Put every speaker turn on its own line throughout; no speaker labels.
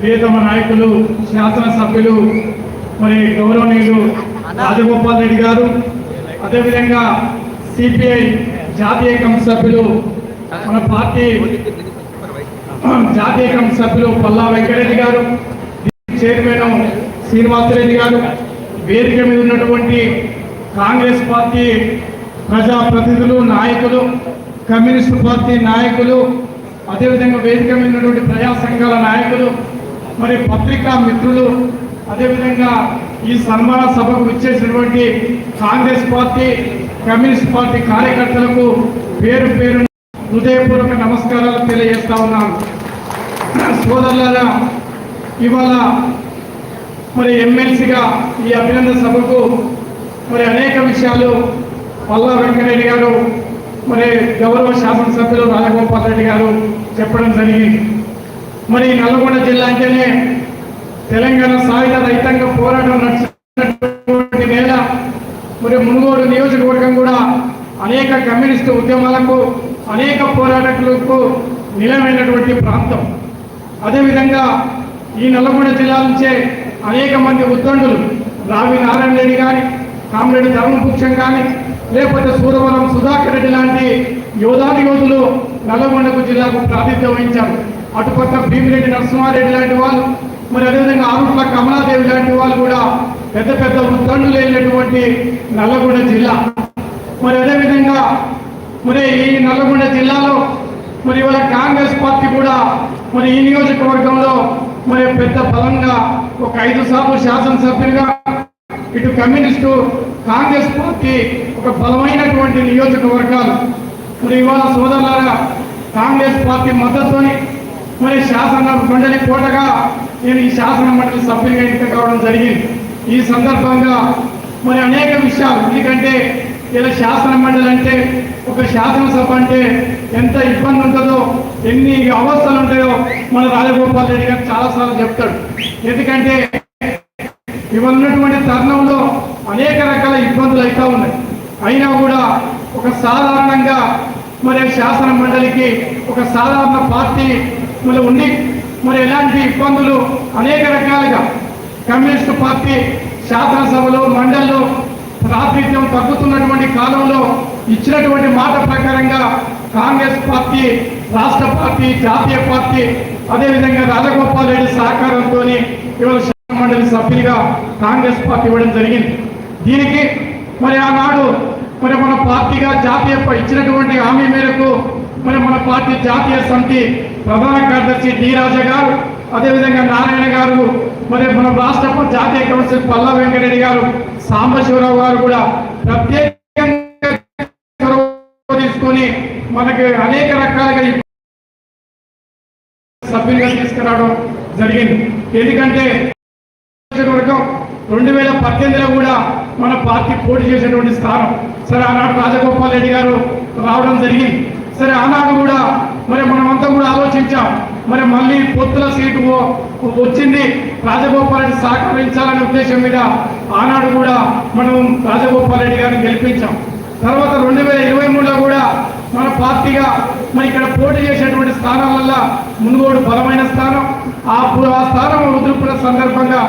ప్రియతమ నాయకులు శాసనసభ్యులు మరి గౌరవనీయులు రాజగోపాల్ రెడ్డి గారు అదేవిధంగా సిపిఐ జాతీయ కమిటీ సభ్యులు మన పార్టీ జాతీయ కమిటీ సభ్యులు పల్లా వెంకటరెడ్డి గారు చైర్మన్ శ్రీనివాసరెడ్డి గారు వేదిక మీద ఉన్నటువంటి కాంగ్రెస్ పార్టీ ప్రజాప్రతినిధులు నాయకులు కమ్యూనిస్టు పార్టీ నాయకులు అదేవిధంగా వేదిక మీద ఉన్నటువంటి ప్రజా సంఘాల నాయకులు మరి పత్రికా మిత్రులు అదేవిధంగా ఈ సన్మాన సభకు ఇచ్చేసినటువంటి కాంగ్రెస్ పార్టీ కమ్యూనిస్ట్ పార్టీ కార్యకర్తలకు పేరు పేరు హృదయపూర్వక నమస్కారాలు తెలియజేస్తా ఉన్నాను. సోదరులారా ఇవాళ మరి ఎమ్మెల్సీగా ఈ అభినందన సభకు మరి అనేక విషయాలు పల్లా వెంకటరెడ్డి గారు మరి గౌరవ శాసనసభ్యులు రాజగోపాల్ రెడ్డి గారు చెప్పడం జరిగింది. మరి నల్గొండ జిల్లా అంటేనే తెలంగాణ సాయుధ రైతాంగ పోరాటం నడిచినటువంటి నేల మరి మునుగోడు నియోజకవర్గం కూడా అనేక కమ్యూనిస్టు ఉద్యమాలకు అనేక పోరాటకులకు నిలమైనటువంటి ప్రాంతం. అదేవిధంగా ఈ నల్లగొండ జిల్లా నుంచే అనేక మంది ఉద్దండులు రావి నారాయణ రెడ్డి కానీ కామరెడ్డి ధర్మపుక్షం కానీ లేకపోతే సూరవరం సుధాకర్ రెడ్డి లాంటి యోధాని యోధులు నల్లగొండకు జిల్లాకు ప్రాతినిధ్యం వహించారు. అటుపక్క భీమిరెడ్డి నరసింహారెడ్డి లాంటి వాళ్ళు మరి అదేవిధంగా ఆరుట్ల కమలాదేవి లాంటి వాళ్ళు కూడా పెద్ద పెద్ద ఉద్దండులు లేనటువంటి నల్లగొండ జిల్లా. మరి అదేవిధంగా మరి ఈ నల్లగొండ జిల్లాలో మరి ఇవాళ కాంగ్రెస్ పార్టీ కూడా మరి ఈ నియోజకవర్గంలో మరి పెద్ద బలంగా ఒక ఐదు సార్లు శాసనసభ్యులుగా ఇటు కమ్యూనిస్టు కాంగ్రెస్ పార్టీ ఒక బలమైనటువంటి నియోజకవర్గాలు. మరి ఇవాళ సోదరులారా కాంగ్రెస్ పార్టీ మద్దతుని మరి శాసన మండలి కోటగా నేను ఈ శాసన మండలి సభ్యులుగా ఎన్నిక కావడం జరిగింది. ఈ సందర్భంగా మరి అనేక విషయాలు ఎందుకంటే ఇలా శాసన మండలి అంటే ఒక శాసనసభ అంటే ఎంత ఇబ్బంది ఉంటుందో ఎన్ని అవస్థలు ఉంటాయో మన రాజగోపాల్ రెడ్డి గారు చాలాసార్లు చెప్తాడు. ఎందుకంటే ఇవాళ ఉన్నటువంటి తరుణంలో అనేక రకాల ఇబ్బందులు అవుతా ఉన్నాయి. అయినా కూడా ఒక సాధారణంగా మరి శాసన మండలికి ఒక సాధారణ పార్టీ మరి ఉండి మరి ఎలాంటి ఇబ్బందులు అనేక రకాలుగా కమ్యూనిస్టు పార్టీ శాసనసభలో మండలిలో ప్రాతినిధ్యం తగ్గుతున్నటువంటి కాలంలో ఇచ్చినటువంటి మాట ప్రకారంగా కాంగ్రెస్ పార్టీ రాష్ట్ర పార్టీ జాతీయ పార్టీ అదేవిధంగా రాజగోపాల్ రెడ్డి సహకారంతో ఇవాళ శాసన మండలి సభ్యులుగా కాంగ్రెస్ పార్టీ ఇవ్వడం జరిగింది. దీనికి మరి ఆనాడు మరి మన పార్టీగా జాతీయ ఇచ్చినటువంటి హామీ మేరకు మరి మన పార్టీ జాతీయ సమితి ప్రధాన కార్యదర్శి డి రాజా గారు అదేవిధంగా నారాయణ గారు మరి మన రాష్ట్ర జాతీయ కౌన్సిల్ పల్లా వెంకటరెడ్డి గారు సాంబశివరావు గారు కూడా ప్రత్యేకంగా తీసుకొని మనకి అనేక రకాలుగా సభ్యులుగా తీసుకురావడం జరిగింది. ఎందుకంటే రెండు వేల పద్దెనిమిదిలో కూడా మన పార్టీ పోటీ చేసినటువంటి స్థానం. సరే ఆనాడు రాజగోపాల్ రెడ్డి గారు రావడం జరిగింది. సరే ఆనాడు కూడా మరి మనమంతా కూడా ఆలోచించాం. మరి మళ్ళీ పొత్తుల సీటు వచ్చింది. రాజగోపాలరెడ్డి సహకరించాలనే ఉద్దేశం మీద ఆనాడు కూడా మనం రాజగోపాలరెడ్డి గారిని గెలిపించాం. తర్వాత రెండు వేల ఇరవై మూడులో కూడా మన పార్టీగా మరి ఇక్కడ పోటీ చేసేటువంటి స్థానాలల్ల మునుగోడు బలమైన స్థానం. ఆ ఆ స్థానం వదులుకున్న సందర్భంగా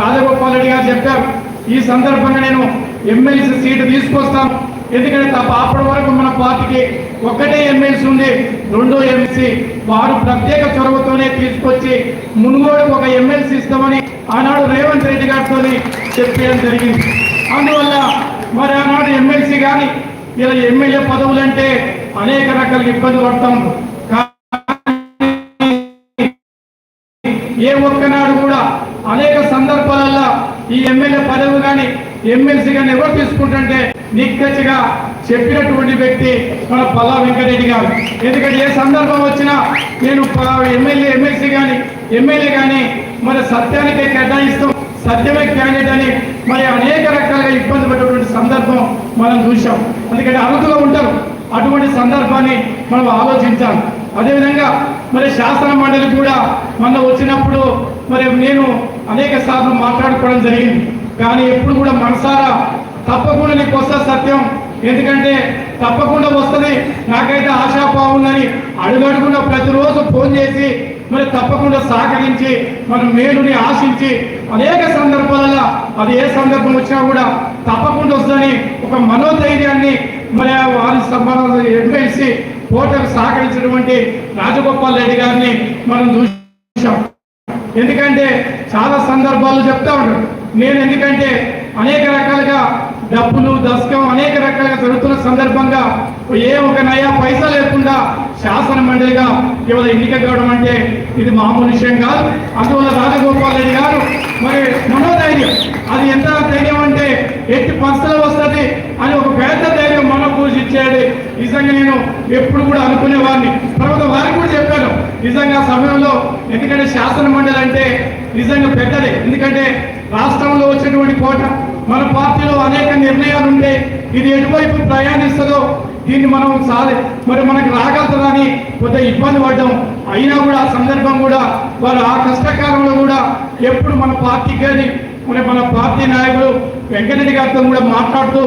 రాజగోపాల్ రెడ్డి గారు చెప్పారు. ఈ సందర్భంగా నేను ఎమ్మెల్సీ సీటు తీసుకొస్తాను. ఎందుకంటే తప్ప అప్పటి వరకు మన పార్టీకి ఒక్కటే ఎమ్మెల్సీ ఉంది రెండో ఎమ్మెల్సీ వారు ప్రత్యేక చొరవతోనే తీసుకొచ్చి మునుగోడు ఒక ఎమ్మెల్సీ ఇస్తామని ఆనాడు రేవంత్ రెడ్డి గారితో చెప్పడం జరిగింది. అందువల్ల మరి ఆనాడు ఎమ్మెల్సీ కానీ ఇలా ఎమ్మెల్యే పదవులు అంటే అనేక రకాల ఇబ్బంది పడతాం. ఏ ఒక్కనాడు కూడా అనేక సందర్భాలలో ఈ ఎమ్మెల్యే పదవి కానీ ఎమ్మెల్సీ కానీ ఎవరు తీసుకుంటుంటే నిక్కచ్చిగా చెప్పినటువంటి వ్యక్తి మన పల్లా వెంకటరెడ్డి గారు. ఎందుకంటే ఏ సందర్భం వచ్చినా నేను ఎమ్మెల్యే ఎమ్మెల్సీ కానీ ఎమ్మెల్యే కానీ మరి సత్యానికే కేటాయిస్తాం సత్యమే క్యాండిడేట్ అని మరి అనేక రకాలుగా ఇబ్బంది పడేటువంటి సందర్భం మనం చూసాం అందుకంటే అరుదులో ఉంటారు. అటువంటి సందర్భాన్ని మనం ఆలోచించాలి. అదేవిధంగా మరి శాసన మండలి కూడా మొన్న వచ్చినప్పుడు మరి నేను అనేక సార్లు మాట్లాడుకోవడం జరిగింది. కానీ ఎప్పుడు కూడా మనసారా తప్పకుండా నీకు వస్తా సత్యం. ఎందుకంటే తప్పకుండా వస్తుంది నాకైతే ఆశాభావం ఉందని అడుగడుగున ప్రతిరోజు ఫోన్ చేసి మరి తప్పకుండా సహకరించి మన మేలుని ఆశించి అనేక సందర్భాలలో అది ఏ సందర్భం వచ్చినా కూడా తప్పకుండా వస్తుందని ఒక మనోధైర్యాన్ని మరి వారి సంబంధం ఎమ్మెల్సీ కోటకు సహకరించినటువంటి రాజగోపాల్ రెడ్డి గారిని మనం చూసాం ఎందుకంటే చాలా సందర్భాలు చెప్తా ఉంటాడు నేను ఎందుకంటే అనేక రకాలుగా డబ్బులు దశకం అనేక రకాలుగా జరుగుతున్న సందర్భంగా ఏ ఒక నయా పైసా లేకుండా శాసన మండలిగా ఇవాళ ఎన్నిక కావడం అంటే ఇది మామూలు విషయం కాదు. అందువల్ల రాజగోపాల్ రెడ్డి గారు మరి మనోధైర్యం అది ఎంత ధైర్యం అంటే ఎట్టి పరిస్థితులు వస్తుంది అని ఒక పెద్ద ధైర్యం మన పూజించేది నిజంగా నేను ఎప్పుడు కూడా అనుకునేవాడిని. తర్వాత వారికి కూడా చెప్పాను నిజంగా సమయంలో ఎందుకంటే శాసన మండలి అంటే నిజంగా పెద్దది. ఎందుకంటే రాష్ట్రంలో వచ్చినటువంటి కోట మన పార్టీలో అనేక నిర్ణయాలు ఉంటే ఇది ఎటువైపు ప్రయాణిస్తుందో దీన్ని మనం సాధి మరి మనకు రాగలుగుతుందని కొంత ఇబ్బంది పడ్డాం. అయినా కూడా ఆ సందర్భం కూడా వారు ఆ కష్టకాలంలో కూడా ఎప్పుడు మన పార్టీ కానీ మరి మన పార్టీ నాయకులు వెంకటరెడ్డి గారితో కూడా మాట్లాడుతూ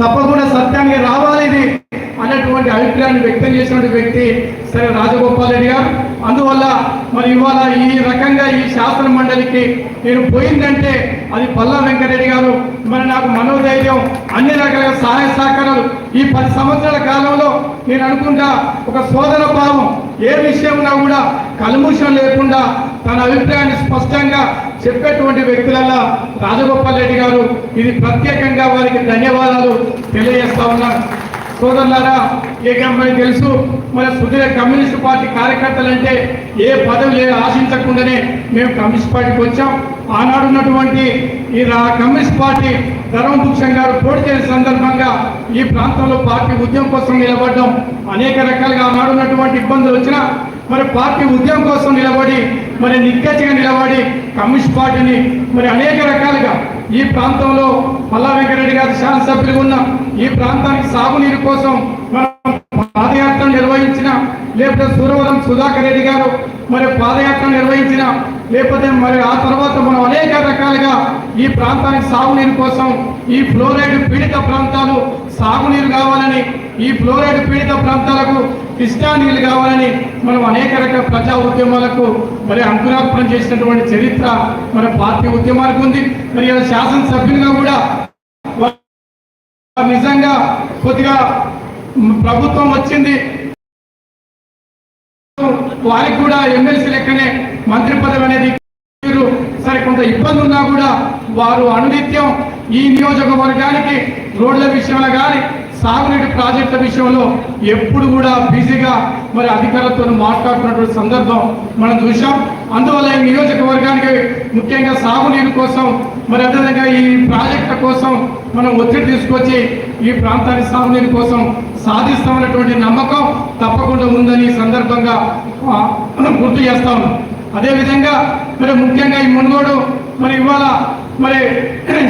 తప్పకుండా సత్యానికి రావాలి ఇది అనేటువంటి అభిప్రాయాన్ని వ్యక్తం చేసినటువంటి వ్యక్తి సరే రాజగోపాల్ రెడ్డి గారు. అందువల్ల మరి ఇవాళ ఈ రకంగా ఈ శాసన మండలికి నేను పోయిందంటే అది పల్లా వెంకటరెడ్డి గారు. మరి నాకు మనోధైర్యం అన్ని రకాల సహాయ సహకారాలు. ఈ పది సంవత్సరాల కాలంలో నేను అనుకుంటా ఒక సోదర భావం. ఏ విషయంలో కూడా కలుముషం లేకుండా తన అభిప్రాయాన్ని స్పష్టంగా చెప్పేటువంటి వ్యక్తులల్లా రాజగోపాల్ రెడ్డి గారు. ఇది ప్రత్యేకంగా వారికి ధన్యవాదాలు తెలియజేస్తా ఉన్నాను. సోదరులారా ఏ కంపెనీ తెలుసు మన సుదీర కమ్యూనిస్ట్ పార్టీ కార్యకర్తలు అంటే ఏ పదవి లేదు ఆశించకుండానే మేము కమ్యూనిస్ట్ పార్టీకి వచ్చాం. ఆనాడు ఉన్నటువంటి ఈ రా- కమ్యూనిస్ట్ పార్టీ ధర్మ భూషణ్ గారు పోటీ చేసిన సందర్భంగా ఈ ప్రాంతంలో పార్టీ ఉద్యమం కోసం నిలబడ్డం. అనేక రకాలుగా ఆనాడు ఉన్నటువంటి ఇబ్బందులు వచ్చినా మరి పార్టీ ఉద్యమం కోసం నిలబడి మరి నిక్కచ్చిగా నిలబడి కమ్యూనిస్ట్ పార్టీని మరి అనేక రకాలుగా ఈ ప్రాంతంలో మల్లా వెంకరెడ్డి గారు శాసనసభ్యులుగా ఉన్న ఈ ప్రాంతానికి సాగునీరు కోసం మనం పాదయాత్ర నిర్వహించిన లేకపోతే సూరవరం సుధాకర్ రెడ్డి గారు మరి పాదయాత్ర నిర్వహించిన లేకపోతే మరి ఆ తర్వాత మనం అనేక రకాలుగా ఈ ప్రాంతానికి సాగునీరు కోసం ఈ ఫ్లోరైడ్ పీడిత ప్రాంతాలు సాగునీరు కావాలని ఈ ఫ్లోరైడ్ పీడిత ప్రాంతాలకు కృష్ణా నీళ్ళు కావాలని మనం అనేక రకాల ప్రజా ఉద్యమాలకు మరి అంకురార్పణ చేసినటువంటి చరిత్ర మన పార్టీ ఉద్యమాలకు ఉంది. మరి శాసనసభ్యులుగా కూడా నిజంగా కొద్దిగా ప్రభుత్వం వచ్చింది. వారికి కూడా ఎమ్మెల్సీ లెక్కనే మంత్రి పదవి అనేది మీరు సరే కొంత ఇబ్బంది ఉన్నా కూడా వారు అనునిత్యం ఈ నియోజకవర్గానికి రోడ్ల విషయంలో కానీ సాగునీటి ప్రాజెక్టుల విషయంలో ఎప్పుడు కూడా బిజీగా మరి అధికారులతో మాట్లాడుతున్నటువంటి సందర్భం మనం చూసాం అందువల్ల ఈ నియోజకవర్గానికి ముఖ్యంగా సాగునీరు కోసం మరి అదేవిధంగా ఈ ప్రాజెక్టుల కోసం మనం ఒత్తిడి తీసుకొచ్చి ఈ ప్రాంతానికి సాగునీరు కోసం సాధిస్తామన్నటువంటి నమ్మకం తప్పకుండా ఉందని సందర్భంగా మనం గుర్తు చేస్తాం. అదేవిధంగా మరి ముఖ్యంగా ఈ మునుగోడు మరి ఇవాళ మరి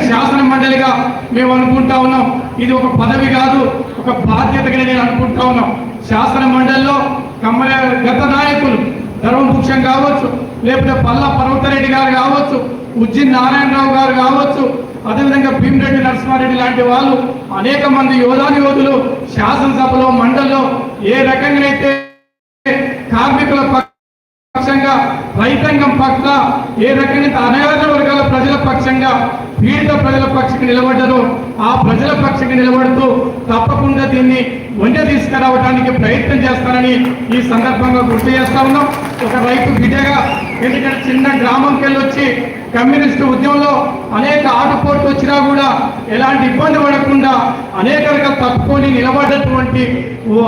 శాసన మండలిగా మేము అనుకుంటా ఉన్నాం. ఇది ఒక పదవి కాదు ఒక బాధ్యతగా నేను అనుకుంటా ఉన్నాం. శాసన మండలిలో కమ్మల గత నాయకులు ధర్మభుక్షం కావచ్చు లేకపోతే పల్లా పర్వతరెడ్డి గారు కావచ్చు ఉజ్జి నారాయణరావు గారు కావచ్చు అదేవిధంగా భీమిరెడ్డి నరసింహారెడ్డి లాంటి వాళ్ళు అనేక మంది యోధాని యోధులు శాసనసభలో మండలిలో ఏ రకంగా అయితే కార్మికుల పక్షంగా రైతాంగం పట్ల ఏ రకంగా అనాథ వర్గాల ప్రజల పక్షంగా పీడిత ప్రజల పక్షకు నిలబడ్డారో ఆ ప్రజల పక్షకు నిలబడుతూ తప్పకుండా దీన్ని వంట తీసుకురావడానికి ప్రయత్నం చేస్తానని ఈ సందర్భంగా గుర్తు చేస్తా ఉన్నాం. ఒక రైతు బిడ్డగా ఎందుకంటే చిన్న గ్రామంకి వచ్చి కమ్యూనిస్టు ఉద్యమంలో అనేక ఆటుపోట్లు వచ్చినా కూడా ఎలాంటి ఇబ్బంది పడకుండా అనేక రకాల తప్పుకొని నిలబడ్డటువంటి ఓ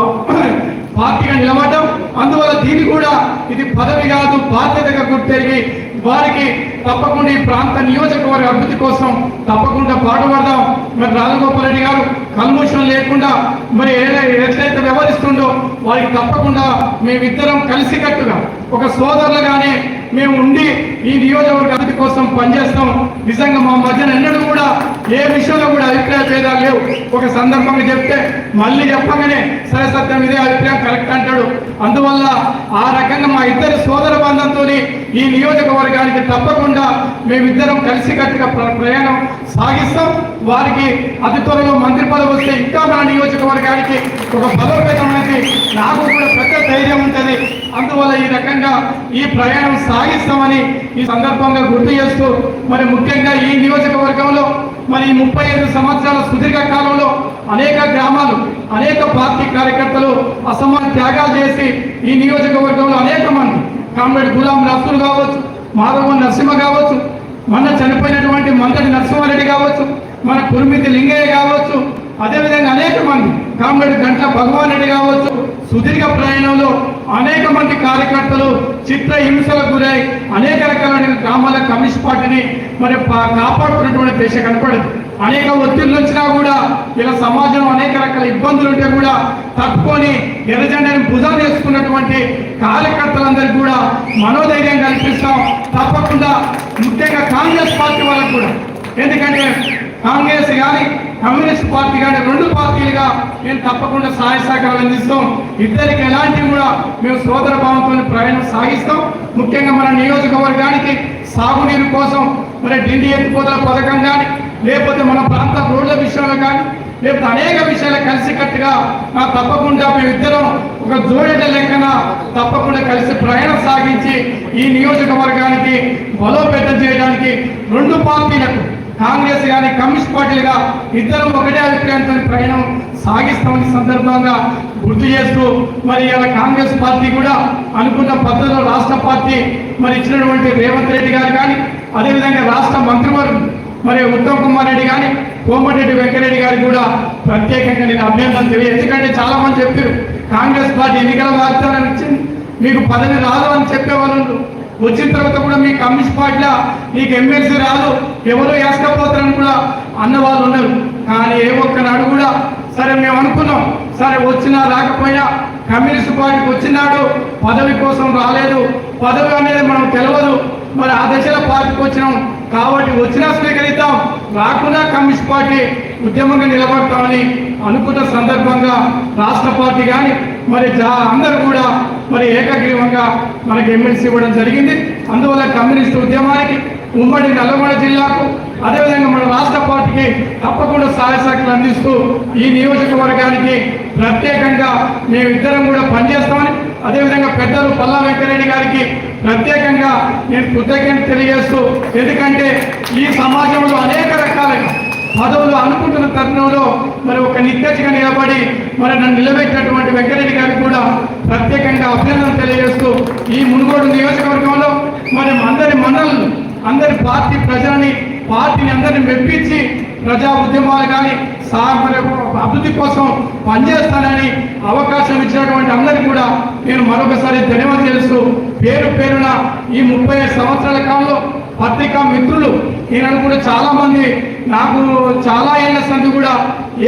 పార్టీగా నిలబడడం. అందువల్ల దీన్ని కూడా ఇది పదవి కాదు బాధ్యతగా గుర్తెరిగి వారికి తప్పకుండా ఈ ప్రాంత నియోజకవర్గ అభివృద్ధి కోసం తప్పకుండా పాటుపడదాం. మరి రాజగోపాల్ రెడ్డి గారు కల్మోషం లేకుండా మరి ఏదైతే ఎట్లయితే వ్యవహరిస్తుండో వారికి తప్పకుండా మేమిద్దరం కలిసికట్టుగా ఒక సోదరులుగానే మేము ఉండి ఈ నియోజకవర్గ అభివృద్ధి కోసం పనిచేస్తాం. నిజంగా మా మధ్యన ఎన్నడూ కూడా ఏ విషయంలో కూడా అభిప్రాయ భేదాలు లేవు. ఒక సందర్భంగా చెప్తే మళ్ళీ చెప్పగానే సరే సత్యం ఇదే అభిప్రాయం కరెక్ట్ అంటాడు. అందువల్ల ఆ రకంగా మా ఇద్దరి సోదర బంధంతో ఈ నియోజకవర్గానికి తప్పకుండా మేమిద్దరం కలిసికట్టుగా ప్ర- ప్రయాణం సాగిస్తాం. వారికి అతి త్వరలో మంత్రి పదవి వస్తే ఇంకా మన నియోజకవర్గానికి ఒక బలోపేతం అనేది నాకు కూడా పెద్ద ధైర్యం ఉంటుంది. అందువల్ల ఈ రకంగా ఈ ప్రయాణం సాగిస్తామని ఈ సందర్భంగా గుర్తు చేస్తూ మరి ముఖ్యంగా ఈ నియోజకవర్గంలో మరి ముప్పై ఐదు సంవత్సరాల సుదీర్ఘ కాలంలో అనేక గ్రామాలు అనేక పార్టీ కార్యకర్తలు అసమాన త్యాగాలు చేసి ఈ నియోజకవర్గంలో అనేక మంది కామ్రేడ్ గులాం రసూల్ కావచ్చు మాధవ నరసింహ కావచ్చు మన చనిపోయినటువంటి మంత్రి నరసింహారెడ్డి కావచ్చు మన కురుమితి లింగయ్య కావచ్చు అదేవిధంగా అనేక మంది కామ్రేడ్ గంట భగవాన్ రెడ్డి కావచ్చు సుదీర్ఘ ప్రయాణంలో అనేక మంది కార్యకర్తలు చిత్ర హింసలకు గురై అనేక రకాలైన గ్రామాల కమ్యూనిస్ట్ పార్టీని మరి పా- కాపాడుతున్నటువంటి దేశ కనపడదు. అనేక ఒత్తిళ్ళు వచ్చినా కూడా ఇలా సమాజంలో అనేక రకాల ఇబ్బందులు ఉంటే కూడా తట్టుకొని ఎర్రజెండాని భుజం వేసుకున్నటువంటి కార్యకర్తలందరికీ కూడా మనోధైర్యం కల్పిస్తాం. తప్పకుండా ముఖ్యంగా కాంగ్రెస్ పార్టీ వాళ్ళకు కూడా. ఎందుకంటే కాంగ్రెస్ కానీ కమ్యూనిస్ట్ పార్టీ కానీ రెండు పార్టీలుగా మేము తప్పకుండా సహాయ సహకారాలు అందిస్తాం. ఇద్దరికి ఎలాంటి కూడా మేము సోదర భావంతో ప్రయాణం సాగిస్తాం. ముఖ్యంగా మన నియోజకవర్గానికి సాగునీరు కోసం మరి డిండి ఎత్తిపోతల పథకం కానీ లేకపోతే మన ప్రాంత రోడ్ల విషయంలో కానీ లేకపోతే అనేక విషయాలు కలిసికట్టుగా మా తప్పకుండా మేమిద్దరం ఒక జోడెట లెక్కన తప్పకుండా కలిసి ప్రయాణం సాగించి ఈ నియోజకవర్గానికి బలోపేతం చేయడానికి రెండు పార్టీలకు కాంగ్రెస్ కానీ కమ్యూనిస్ట్ పార్టీలుగా ఇద్దరం ఒకటే అభిప్రాయంతో ప్రయాణం సాగిస్తామని సందర్భంగా గుర్తు చేస్తూ మరి ఇలా కాంగ్రెస్ పార్టీ కూడా అనుకున్న పద్ధతిలో రాష్ట్ర పార్టీ మరి ఇచ్చినటువంటి రేవంత్ రెడ్డి గారు కానీ అదేవిధంగా రాష్ట్ర మంత్రివర్గం మరి ఉత్తమ్ కుమార్ రెడ్డి కానీ కోమటిరెడ్డి వెంకరెడ్డి గారికి కూడా ప్రత్యేకంగా నేను అభ్యర్థన తెలియదు ఎందుకంటే చాలా మంది చెప్పారు కాంగ్రెస్ పార్టీ ఎన్నికల వాగ్దానం ఇచ్చింది మీకు పదవి రాదు అని చెప్పేవాళ్ళు వచ్చిన తర్వాత కూడా మీ కమ్యూనిస్ట్ పార్టీలో మీకు ఎమ్మెల్సీ రాదు ఎవరు వేసుకపోతారని కూడా అన్న వాళ్ళు ఉన్నారు. కానీ ఏ ఒక్కనాడు కూడా సరే మేము అనుకున్నాం సరే వచ్చినా రాకపోయినా కమ్యూనిస్ట్ పార్టీకి వచ్చినాడు పదవి కోసం రాలేదు. పదవి అనేది మనం తెలియదు మరి ఆ దశలో పార్టీకి వచ్చినాం. కాబట్టి వచ్చినా స్వీకరిద్దాం రాకుండా కమ్యూనిస్ట్ పార్టీ ఉద్యమంగా నిలబడతామని అనుకున్న సందర్భంగా రాష్ట్ర పార్టీ కానీ మరి జా- అందరూ కూడా మరి ఏకగ్రీవంగా మనకి ఎమ్మెల్సీ ఇవ్వడం జరిగింది. అందువల్ల కమ్యూనిస్ట్ ఉద్యమానికి ఉమ్మడి నల్లగొండ జిల్లాకు అదేవిధంగా మన రాష్ట్ర పార్టీకి తప్పకుండా సహాయ శాఖలు అందిస్తూ ఈ నియోజకవర్గానికి ప్రత్యేకంగా మేమిద్దరం కూడా పనిచేస్తామని అదేవిధంగా పెద్దలు పల్లా వెంకరెడ్డి గారికి ప్రత్యేకంగా నేను కృతజ్ఞత తెలియజేస్తూ ఎందుకంటే ఈ సమాజంలో అనేక రకాలైన పదవులు అనుకుంటున్న తరుణంలో మరి ఒక నిత్యచిగా నిలబడి మరి నన్ను నిలబెట్టినటువంటి వెంకరెడ్డి గారికి కూడా ప్రత్యేకంగా అభినందన తెలియజేస్తూ ఈ మునుగోడు నియోజకవర్గంలో మరి అందరి మనల్ని అందరి పార్టీ ప్రజలని పార్టీని అందరిని మెప్పించి ప్రజా ఉద్యమాలు కానీ సాగర అభివృద్ధి కోసం పనిచేస్తానని అవకాశం ఇచ్చినటువంటి అందరికీ కూడా నేను మరొకసారి ధన్యవాదాలు తెలుసు పేరు పేరున ఈ ముప్పై సంవత్సరాల కాలంలో పత్రికా మిత్రులు నేను కూడా చాలామంది నాకు చాలా ఏళ్ళ సంది కూడా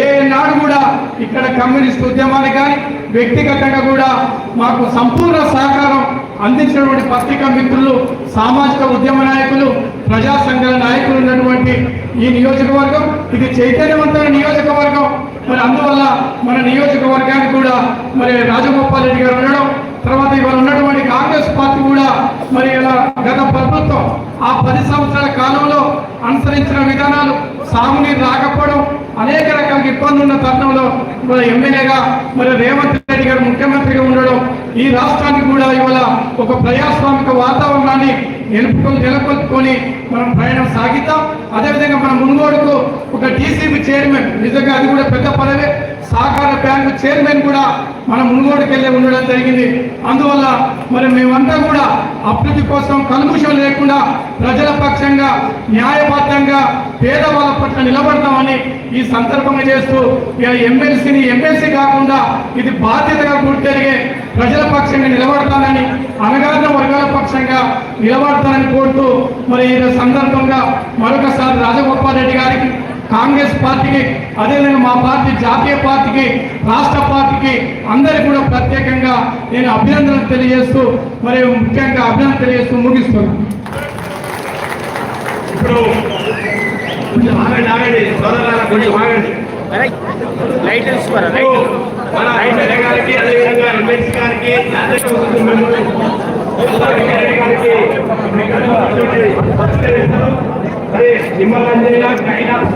ఏ నాడు కూడా ఇక్కడ కమ్యూనిస్ట్ ఉద్యమానికి కానీ వ్యక్తిగతంగా కూడా మాకు సంపూర్ణ సహకారం అందించినటువంటి పత్రికా మిత్రులు సామాజిక ఉద్యమ నాయకులు ప్రజా సంఘాల నాయకులు ఉన్నటువంటి ఈ నియోజకవర్గం. ఇది చైతన్యవంతమైన నియోజకవర్గం. మరి అందువల్ల మన నియోజకవర్గానికి కూడా మరి రాజగోపాల్ రెడ్డి గారు ఉండడం తర్వాత ఇవాళ ఉన్నటువంటి కాంగ్రెస్ పార్టీ కూడా మరి ఇలా గత ప్రభుత్వం ఆ పది సంవత్సరాల కాలంలో అనుసరించిన విధానాలు సాగునీరు రాకపోవడం అనేక రకాల ఇబ్బందులు ఉన్న తరుణంలో మరి ఎమ్మెల్యేగా మరి రేవంత్ రెడ్డి గారు ముఖ్యమంత్రిగా ఉండడం ఈ రాష్ట్రానికి కూడా ఇవాళ ఒక ప్రజాస్వామిక వాతావరణాన్ని నిలుపుకొని నెలకొల్పుకొని మనం ప్రయాణం సాగిద్దాం. అదేవిధంగా మన మునుగోడుకు ఒక డీసీబీ చైర్మన్ నిజంగా అది కూడా పెద్ద పదవే. సహకార బ్యాంకు చైర్మన్ కూడా మన మునుగోడికెళ్ళి ఉండడం జరిగింది. అందువల్ల మరి మేమంతా కూడా అభివృద్ధి కోసం కల్ముషం లేకుండా ప్రజల పక్షంగా న్యాయబద్ధంగా పేదవాళ్ళ పట్ల నిలబడతామని ఈ సందర్భంగా చేస్తూ ఎమ్మెల్సీని ఎమ్మెల్సీ కాకుండా ఇది బాధ్యతగా గుర్తెరిగే ప్రజల పక్షంగా నిలబడతానని అనగారిన వర్గాల పక్షంగా నిలబడతానని కోరుతూ మరి ఈ సందర్భంగా మరొకసారి రాజగోపాల్ రెడ్డి గారికి కాంగ్రెస్ పార్టీకి అదేవిధంగా మా పార్టీ జాతీయ పార్టీకి రాష్ట్ర పార్టీకి అందరికీ కూడా ప్రత్యేకంగా నేను అభినందనలు తెలియజేస్తూ మరియు ముఖ్యంగా అభినందన తెలియజేస్తూ ముగిస్తున్నాను.
ఇప్పుడు కొంచెం ఆగండి ఆగండి. సోదరులారా కొంచెం ఆగండి.
లైట్ తెలుసుకోరా
ఇప్పుడు మన ఎమ్మెల్యే గారికి అదేవిధంగా ఎమ్మెల్సీ గారికి గారికి మరి నిమ్మలంజయ్య కైలాస్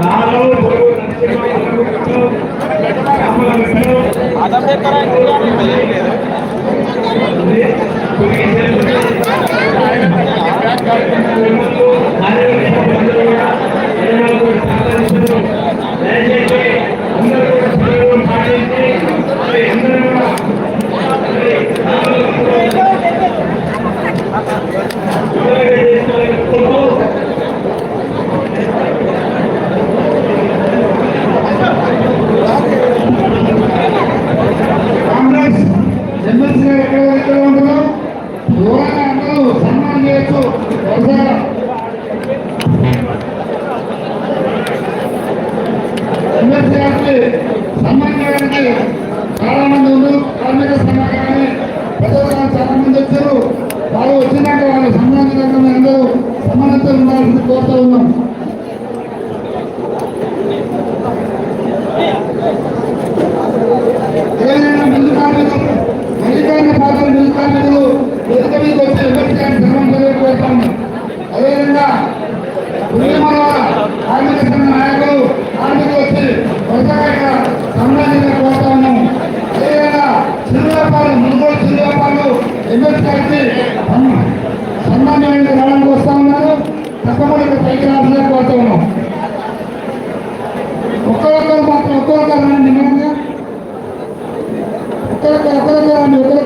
రాఘవ్ పొరుగు నరసింహ రామల విష్ణు
కాంగ్రెస్ ఎమ్మెల్సీ ఎక్కడ ఉంటారో దూరంగా అందరూ సన్మానం చేయొచ్చు వరుసగా ఎమ్మెల్సీ గారికి సన్మానం చేయడానికి చాలా మంది ఉన్నారు. కార్మిక సంఘం కానీ ప్రజలు చాలా మంది వచ్చారు. వారు వచ్చినాక వాళ్ళు సంబంధించిన అందరూ సమానంతో ఉండాలని కోరుతూ ఉన్నాం. ఏదైనా మిల్లు కార్మికులు మల్లికార్జున పాత్ర మిల్లు కార్మికులు వేదిక మీదకి వచ్చి ఎమ్మెల్సీ గారిని సన్మానం నాయకులు కార్మికులు వచ్చి వరుసగా సంబంధించిన కోరుతా ఉన్నాము ఒక్కొక్కరు మాత్రం ఒక్కొక్కరు నిమ్మకంగా ఒక్కొక్కరు ఒక్కొక్కరు ఒక్కొక్కరు